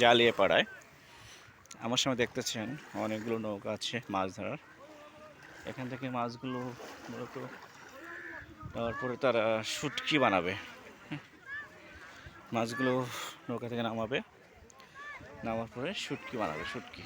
জ্বালিয়ে পাড়ায় আমার সামনে দেখতেছেন অনেকগুলো নৌকা আছে, মাছ ধরার। এখান থেকে মাছগুলো মূলত নেওয়ার পরে তারা শুটকি বানাবে। মাছগুলো নৌকা থেকে নামাবে। নামার পরে শুটকি বানাবে, শুটকি।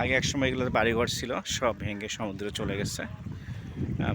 আগে এক সময় এগুলোতে বাড়িঘর ছিল, সব ভেঙে সমুদ্রে চলে গেছে।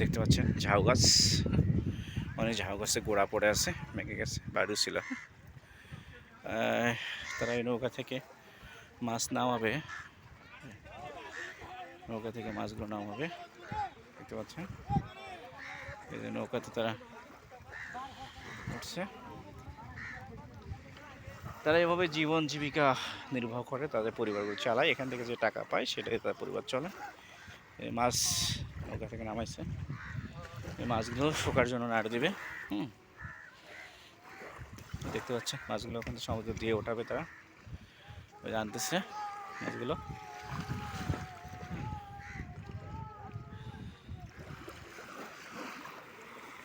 দেখতে পাচ্ছেন ঝাউ গাছ। অনেক ঝাউ গাছে গোড়া পড়ে আছে ভেঙে গেছে, বাড়িও ছিল। তারা এই নৌকা থেকে মাছ নামাবে। নৌকা থেকে মাছগুলো নামাবে। দেখতে পাচ্ছেন? এই যে নৌকাতে তারা উঠছে। তারা এভাবে জীবন জীবিকা নির্বাহ করে, তাদের পরিবারগুলো চালায়। এখান থেকে যে টাকা পায়, সেটাই তাদের পরিবার চলে। মাছ নৌকা থেকে নামাইছে। এই মাছগুলো শোকার জন্য নাড় দিবে, হুম। দেখতে পাচ্ছেন, মাছগুলো ওখান সমুদ্র দিয়ে ওঠাবে তারা। আনতেছে মাছগুলো।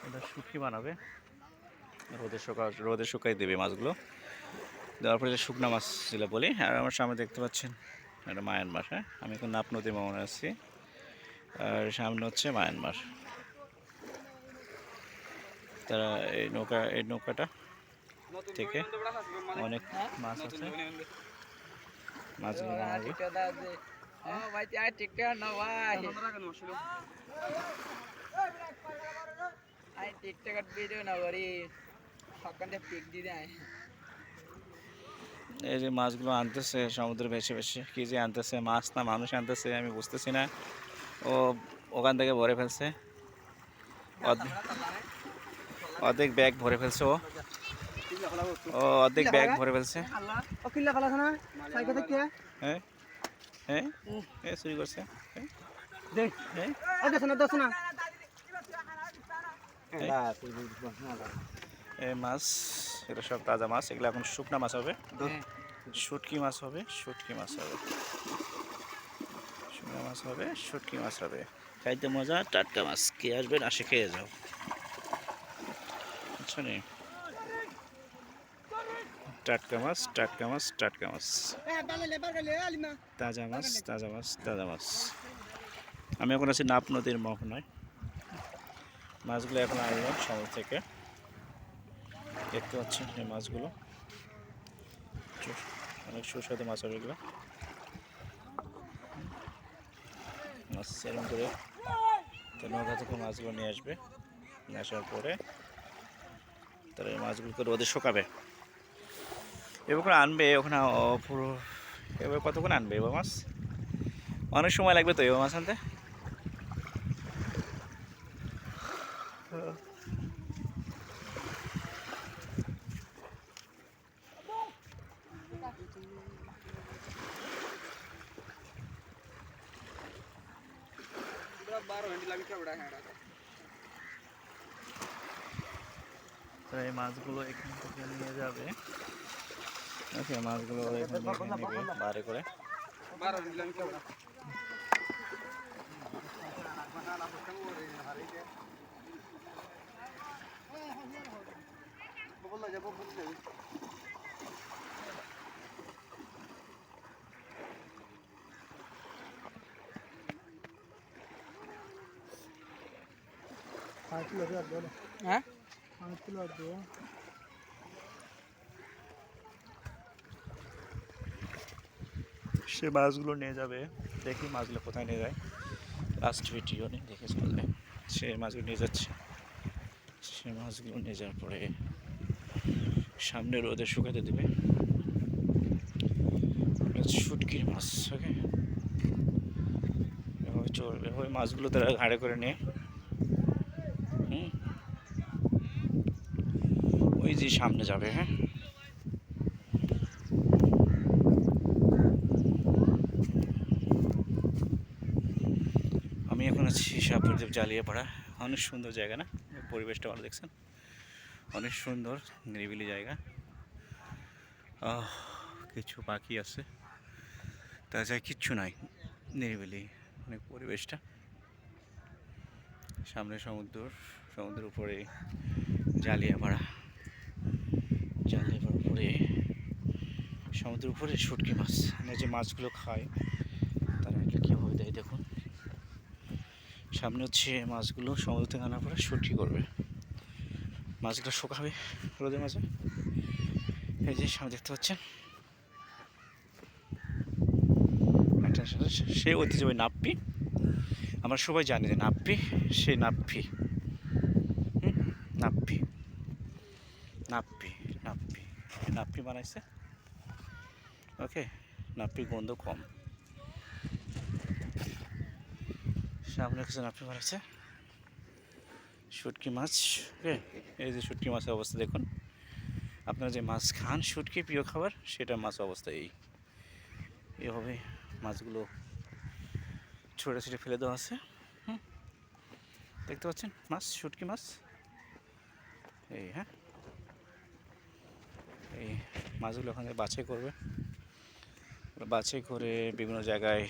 এটা শুকি বানাবে। রোদে শুকা, রোদে শুকাই দেবে মাছগুলো। দেওয়ার পরে যে শুকনা মাছ ছিল বলি। আর আমার সামনে দেখতে পাচ্ছেন, এটা মায়ানমার হ্যাঁ? আমি এখন নাপ নদী মামনে আছি। আর সামনে হচ্ছে মায়ানমার। তারা এই নৌকা, এই নৌকাটা থেকে অনেক মাছ আছে। মাছগুলো এই যে মাছগুলো আনতেছে, সমুদ্রে ভেসে ভেসে। কি যে আনতেছে, মাছ না মানুষ আনতেছে, আমি বুঝতেছি না। ও ওখান থেকে ভরে ফেলছে। অর্ধেক ব্যাগ ভরে ফেলছে ও। ও অর্ধেক ব্যাগ ভরে ফেলছে। ও কিল্লা খালা না সাইকেল থেকে হ্যাঁ? হ্যাঁ? এ চুরি করছে। হ্যাঁ? হ্যাঁ? মাছ এটা সব তাজা মাছ এগুলো এখন শুকনা মাছ হবে। শুটকি মাছ হবে শুটকি মাছ হবে। শুকনা মাছ হবে শুটকি মাছ হবে। খাইতে মজা টাটকা মাছ। কে আসবেন আসে খেয়ে যাও। বুঝছ টাটকা মাছ টাটকা মাছ টাটকা মাছ। তাজা মাছ তাজা মাছ তাজা মাছ। আমি এখন আছি নাপ নদীর মোহনায়। মাছগুলো এখন আনলাম সমুদ্র থেকে। দেখতে পাচ্ছেন এই মাছগুলো। অনেক সুস্বাদু মাছ হবে এগুলো। মাছ এরকম করে নৌকা থেকে মাছগুলো নিয়ে আসবে। নিয়ে আসার পরে তারা এই মাছগুলোকে রোদে শুকাবে এবার করে আনবে ওখানে ও, পুরো এবার কতক্ষণ আনবে এবার মাছ অনেক সময় লাগবে তো এবার মাছ আনতে बारह घंटे लगी क्या बड़ा है তো এই মাছগুলো এখান থেকে নিয়ে যাবে। ওকে মাছগুলো এখান থেকে নেবে বারে করে। হ্যাঁ? সে মাছগুলো নিয়ে যাবে। দেখি মাছগুলো কোথায় নিয়ে যায়। লাস্ট ভিডিও নিয়ে দেখে চলবে। সে মাছগুলো নিয়ে যাচ্ছে। সে মাছগুলো নিয়ে যাওয়ার পরে সামনে রোদে শুকাতে দেবে। শুটকির মাছ ওকে চলবে। চড়বে ওই মাছগুলো তারা ঘাড়ে করে নিয়ে ওই যে সামনে যাবে হ্যাঁ? আমি এখন আছি শাহপুরদেব জালিয়াপাড়া। অনেক সুন্দর জায়গা না? পরিবেশটা ভালো, দেখছেন? অনেক সুন্দর, নিরিবিলি জায়গা। কিছু পাখি আছে। তাছাড়া কিচ্ছু নাই, নিরিবিলি অনেক পরিবেশটা। সামনে সমুদ্র, সমুদ্রের উপরে জালিয়াপাড়া। সমুদ্রের উপরে শুটকি মাছ। আমরা যে মাছগুলো খাই, তারা এটা কীভাবে দেয় দেখুন। সামনে হচ্ছে মাছগুলো সমুদ্র থেকে আনার পরে শুটকি করবে। মাছগুলো শুকাবে রোদের মাঝে। এই যে সামনে দেখতে পাচ্ছেন। একটা সে- ঐতিহ্যবাহী নাপ্পি। আমরা সবাই জানি যে নাপ্পি, সে নাপ্পি। নাপ্পি। নাপ্পি। এই বানাইছে। ওকে নাপ্পির গন্ধ কম। সামনে কিছু নাপ্পি বানাইছে। শুটকি মাছ ওকে এই যে শুটকি মাছের অবস্থা দেখুন। আপনারা যে মাছ খান, শুটকি প্রিয় খাবার সেটা মাছ অবস্থা এই। এভাবে মাছগুলো ছোটো ছিটে ফেলে দেওয়া আছে। দেখতে পাচ্ছেন? মাছ, শুটকি মাছ। এই হ্যাঁ? মাছগুলো ওখানে বাছাই করবে। বাছাই করে বিভিন্ন জায়গায়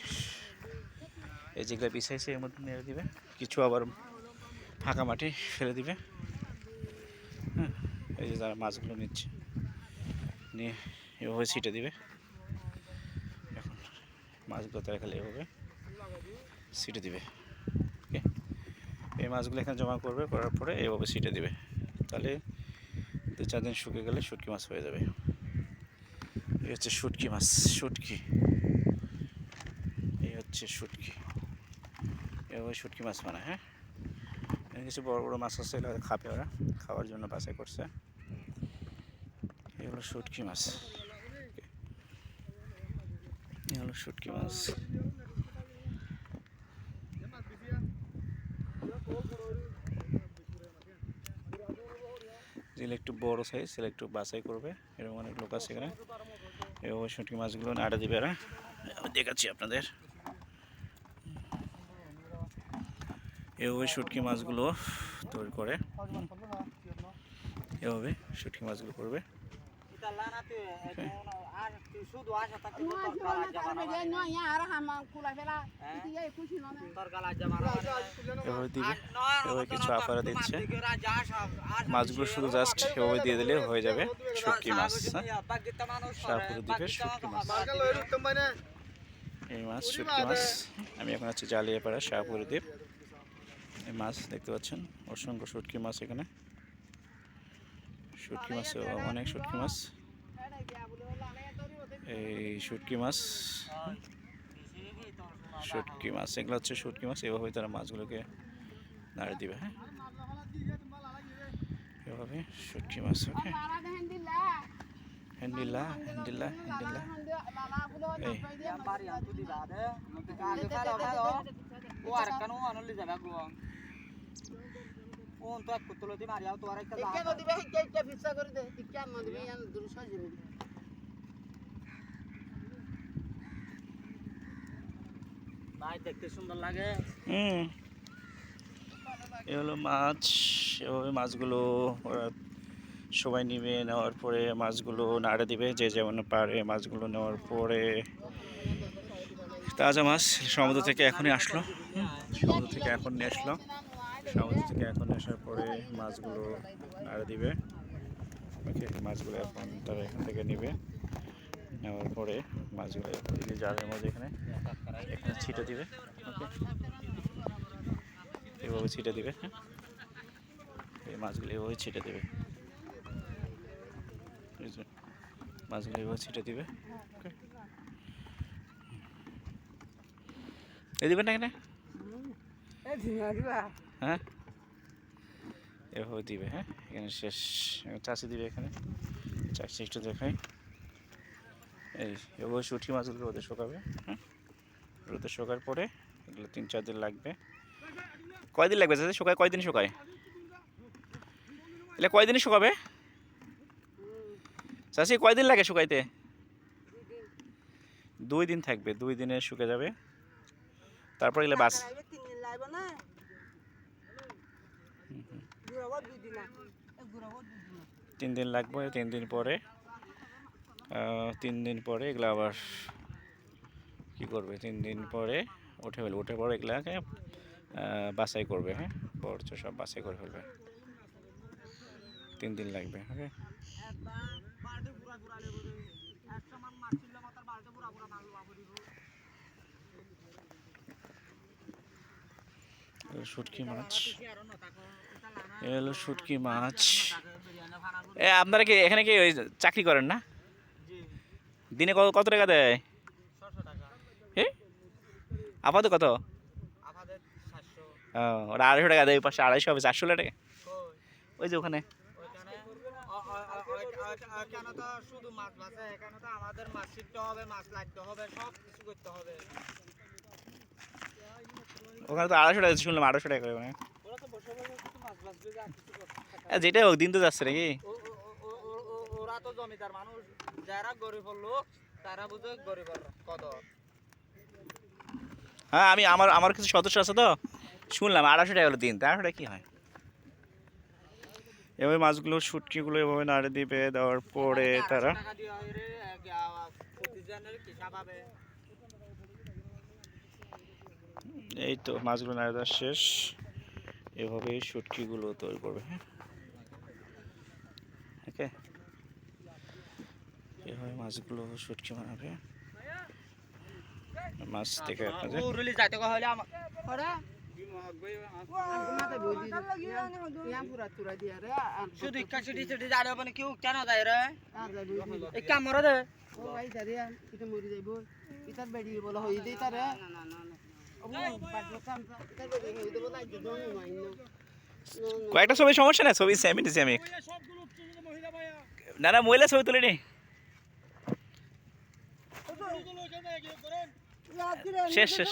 এই যেগুলো বিছাইছে এর মধ্যে নেড়ে দিবে। কিছু আবার ফাঁকা মাটি ফেলে দিবে। হ্যাঁ এই যে তারা মাছগুলো নিচ্ছে। নিয়ে এভাবে ছিটে দিবে। এখন মাছগুলো তারা খালি এভাবে ছিটে দিবে। ওকে? এই মাছগুলো এখানে জমা করবে, করার পরে এভাবে ছিটে দিবে। তাহলে দু চার দিন শুকিয়ে গেলে শুটকি মাছ হয়ে যাবে। এই হচ্ছে শুটকি মাছ, শুটকি। এই হচ্ছে শুটকি। এভাবে শুটকি মাছ বানায় হ্যাঁ? কিছু বড় বড় মাছ আছে, এগুলো খাবে ওরা, খাওয়ার জন্য বাছাই করছে। এগুলো শুটকি মাছ। এগুলো শুটকি মাছ। যেগুলো একটু বড় সাইজ সেগুলো একটু বাছাই করবে। এরকম অনেক লোক আছে এখানে। এভাবে শুটকি মাছগুলো নাড়া দিবে আমি দেখাচ্ছি আপনাদের। এভাবে শুটকি মাছগুলো তৈরি করে। এভাবে শুটকি মাছগুলো করবে। মাছগুলো শুধু জাস্ট এভাবে দিয়ে দিলে হয়ে যাবে। শুটকি মাছ হ্যাঁ? শাহপুরে শুটকি মাছ। এই মাছ, শুটকি মাছ। আমি এখন আছি জালিয়াপাড়া, শাহপুরি দ্বীপ। এই মাছ দেখতে পাচ্ছেন, অসংখ্য শুটকি মাছ এখানে। শুটকি মাছ অনেক শুটকি মাছ। এই শুটকি মাছ। শুটকি মাছ এগুলো হচ্ছে শুটকি মাছ এভাবে তারা মাছগুলোকে নাড়ে দিবে হ্যাঁ? এভাবে শুটকি মাছ ওকে। ara de hendilla ikke ikke fissa kori de ikke no dibe yan durusha jibi ভাই দেখতে সুন্দর লাগে হুম এ হলো মাছ এভাবে মাছগুলো ওরা সবাই নিবে নেওয়ার পরে মাছগুলো নাড়ে দিবে যে যেমন পারে মাছগুলো নেওয়ার পরে তাজা মাছ সমুদ্র থেকে এখনই আসলো। সমুদ্র থেকে এখন নিয়ে আসলো। সমুদ্র থেকে এখন আসার পরে মাছগুলো নাড়ে দিবে। ওকে, মাছগুলো এখন তারা এখান থেকে নেবে। নেওয়ার পরে মাছগুলো যে জালের মধ্যে এখানে এখানে ছিটে দিবে। ওকে, এভাবে ছিটে দিবে হ্যাঁ? এই মাছগুলো এভাবে ছিটে দেবে। মাছগুলো এভাবে ছিটে দিবে। ওকে। এ দিবেন না এখানে? হ্যাঁ? এভাবে দিবে হ্যাঁ? এখানে শেষ। চাষি দিবে এখানে। চাষি একটু দেখাই। এই, এভাবে শুটকি মাছগুলো রোদে শুকাবে হ্যাঁ? রোদে শুকার পরে এগুলো তিন, চার দিন লাগবে। কয়দিন লাগবে? চাষি শুকায়, কয়দিন শুকায়? এলে কয়দিনই শুকাবে? চাষি, কয়দিন লাগে শুকাইতে? দুই দিন থাকবে, দুই দিনে শুকে যাবে। তারপর এগুলো বাস তিন দিন লাগবে, তিন দিন পরে তিন দিন পরে এগুলো আবার কি করবে? তিন দিন পরে উঠে ফেলবে, উঠে পরে এগুলাকে বাসাই করবে হ্যাঁ? বর্জ্য সব বাসাই করে ফেলবে। তিন দিন লাগবে, ওকে? শুটকি মাছ। এ হলো শুটকি মাছ। এ, আপনারা কি এখানে কি ওই চাকরি করেন না? দিনে কত কত টাকা দেয়? আপাতত কত? ওরা আড়াইশো টাকা দেয় পাশে আড়াইশো হবে, চারশো টাকা। ওই যে ওখানে। ওখানে তো আড়াইশো টাকা শুনলাম, আড়াইশো টাকা করে যেটাই হোক দিন তো যাচ্ছে নাকি? ওরা তো জমিদার মানুষ। যারা গরিব লোক তারা বুঝে গরিবের কদর। হ্যাঁ আমি আমার আমার কিছু সদস্য আছে তো? শুনলাম আড়াইশো টাকা হলো দিন তা আড়াইশো টাকা কী হয়? এভাবে মাছগুলো শুটকিগুলো এভাবে নাড়ে দিবে দেওয়ার পরে তারা 800 টাকা দেওয়া রে, এক, আহ, প্রতিজনের হিসাব হবে। এই তো মাছগুলো নাড়ে দেওয়া শেষ। এভাবেই শুটকিগুলো তৈরি করবে হ্যাঁ? ওকে এভাবে মাছগুলো শুটকি বানাবে। মাছ থেকে. শুধু মানে কেউ কেন যায় রে? কামড় দে. Oh, কয়েকটা ছবি সমস্যা না ছবি সেমি নিছি আমি না না মহিলা ছবি তুলে নি শেষ শেষ